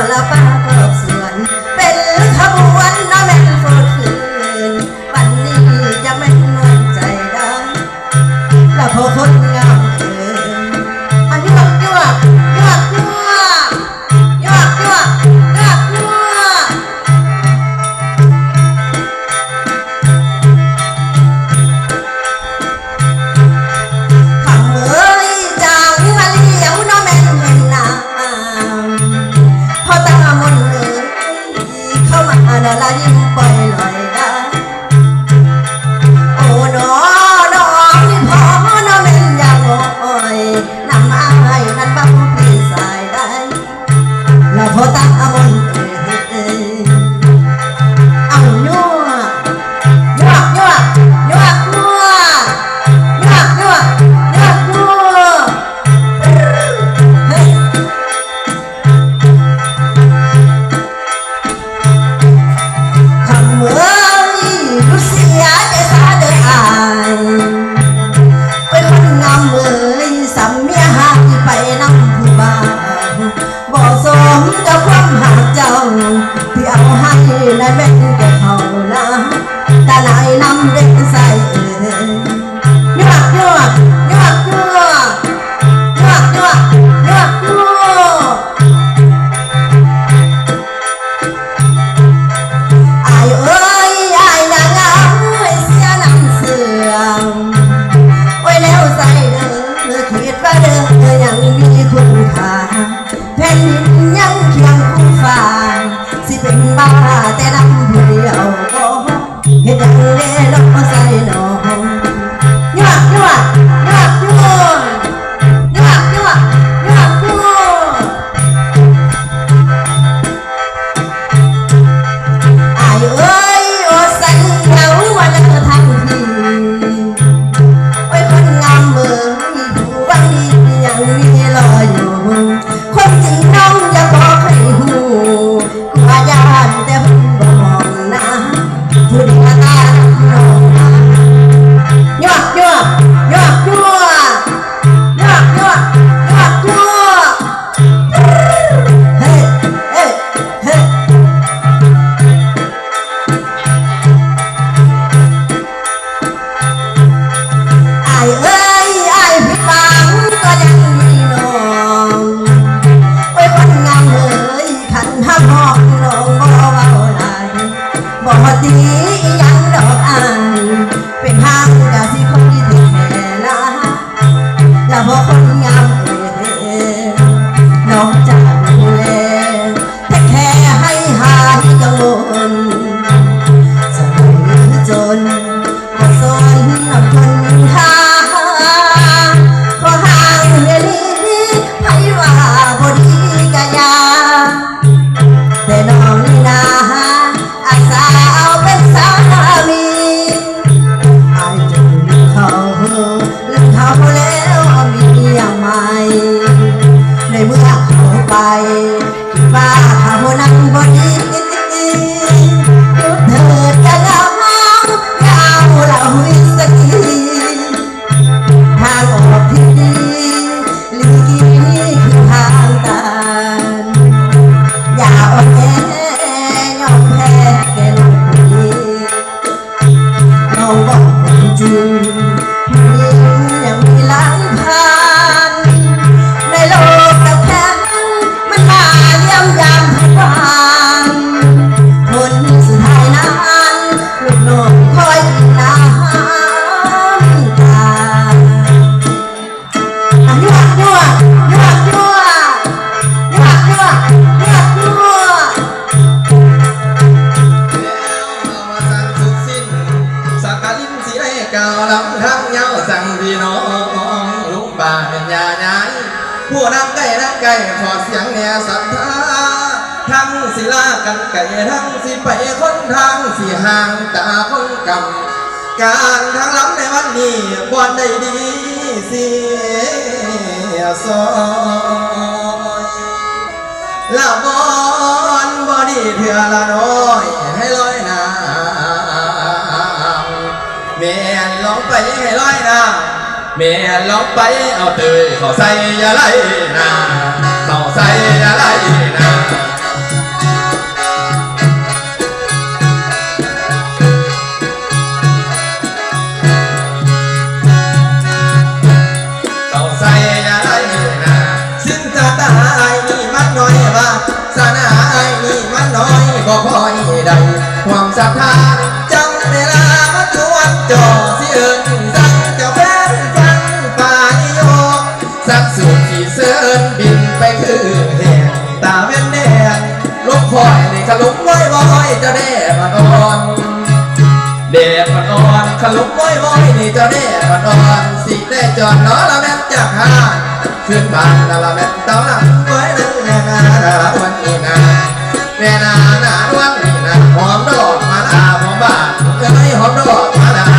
la paz. ยังเคียงฟางสิเป็นบ้าแต่ลำเดียวเฮ็ดเล่ลมใส่หนอ nhân độ à? ผู้นักไก่นักไก่ขอเสียงแน่สัทธาทั้งศิลากันไก่ทั้งสิไปคนทางสีห่างตาคนกำการทางล้ำในวันนี้บอนได้ดีสียซอยล้วบอนบอดีเถื่อละน้อยให้ลอยน้ำแม่ลองไปให้ลอยน้ำ เม่ลองไปเอาเตยเขาใส่อะไรนาเขาใส่อะไรนาเขาใส่อะไรนาซึ่งจะตายนี่มันน้อยว่าสนาไอ้นี่มันน้อยก็คอยได้ความศรัทธาจังเวลามาชวนจ่อเสียงใจ ตาแม่นแน่ลุกคอยนี่ขลุกไว้ไว้จะแด่มานอนเด็กมานอนขลุกไว้ไว้นี่จะแด่มานอนสิได้จอดนอละแม่จากห้าขึ้นบ้านละแม่เต้าหลังไว้นั่นแม่นาละวันนี้นาแม่นานาวันนี้นาหอมดอกมาลาหอมบานเอ้ยหอมดอกมาลา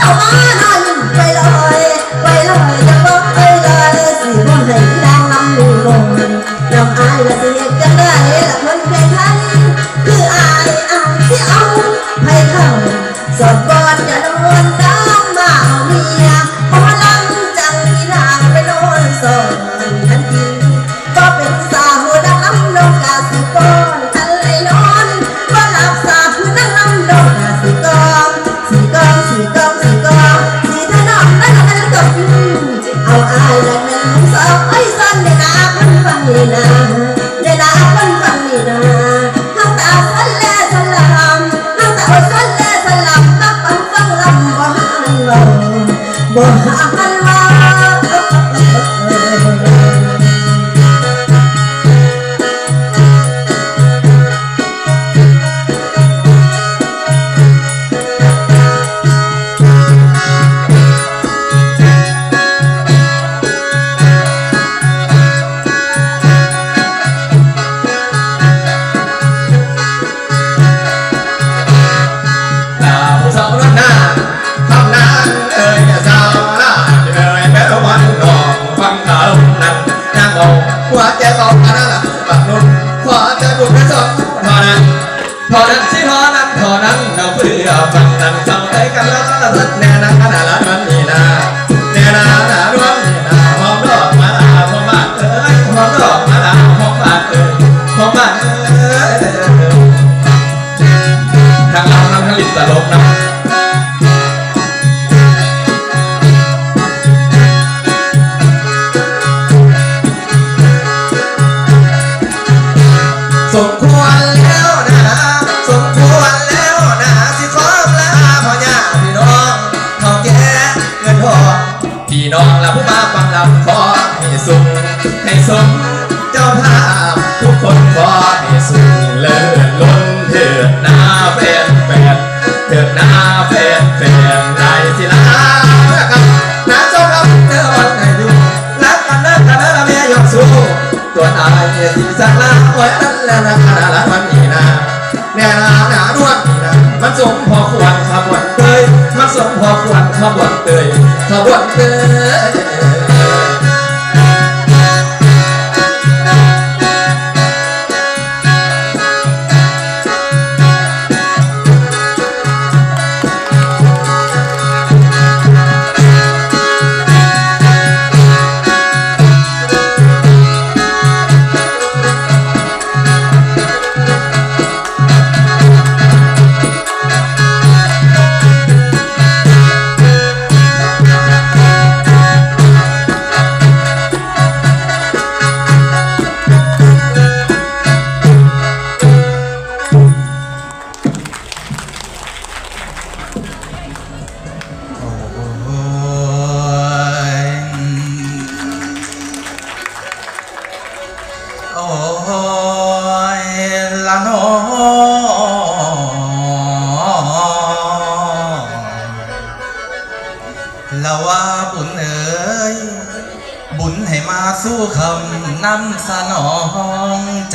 เอาวบ้านอะ Allah. น้องเราผู้มาฟังเราขอให้สุขให้สมเจ้าภาพทุกคนขอให้สุขเลิศล้นเถิดนาแฟนแฟนเถิดนาแฟนแฟนไรสิลาเมื่อนะเจ้าครับเธอวันไหนอยู่รักกันเลิกกันเลิกแม่ยอมสู้ตัวอายสิสักลาไว้นั้นแล้วนะขนาดละมันนี่นะแน่นาหนาด้วยนี่นะมันสมพอควรขบวนเตยมันสมพอควรขบวนเตยขบวนเตย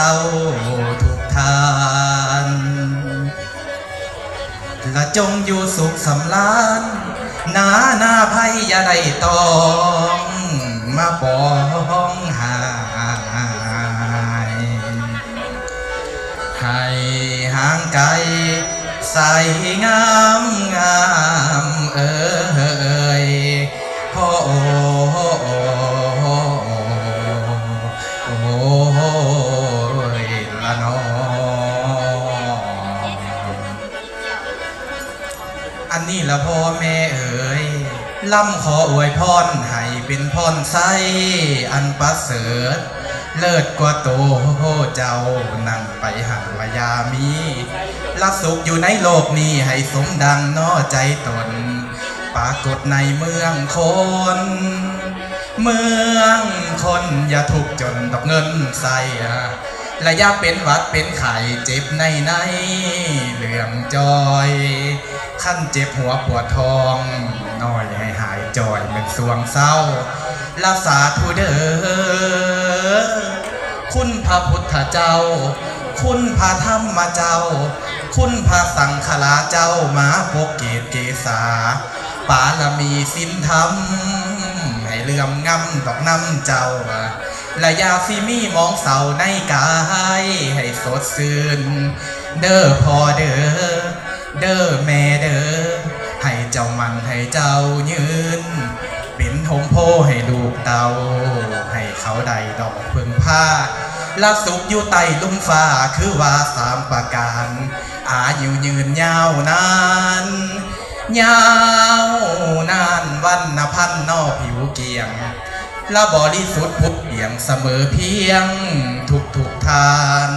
จ้าทุกทานและจงอยู่สุขสำราญนาหน้าภัยอย่าได้ตองมาปองหายให้ห่างไกลใสงามงาม ล่ำขออวยพรให้เป็นพรไสอันประเสริฐ เลิศกว่าโตเจ้านั่งไปหันวายามีละสุขอยู่ในโลกนี้ให้สมดังน้อใจตน ปรากฏในเมืองคน เมืองคนอย่าทุกจนตกเงินใส่อะและอย่าเป็นวัดเป็นไข่เจ็บในในเหลื่อมจอย ขั้นเจ็บหัวปวดท้องน้อยให้หายจอยเป็นสวงเศร้ารักษาทูเดอคุณพระพุทธเจ้า คุณพระธรรมเจ้า คุณพระสังฆราเจ้ามาปกเกตเกษาปาลมีสินธรรม ให้เลื่อมงำดอกน้ำเจ้าและยาสิมีมองเสาในกายให้สดชื่นเด้อพอเด้อ เด้อแม่เด้อให้เจ้ามันให้เจ้ายืน เป็นหงโพให้ลูกเตาให้เขาได้ดอกพึ่งผ้าลักสุขอยู่ใต้ลุ่มฟ้าคือว่าสามประการ อาอยุยืนยาวนานยาวนานวันนพันนอผิวเกียงและบริสุทธิ์พุทธเปี่ยมเสมอเพียงทุกทุกทาน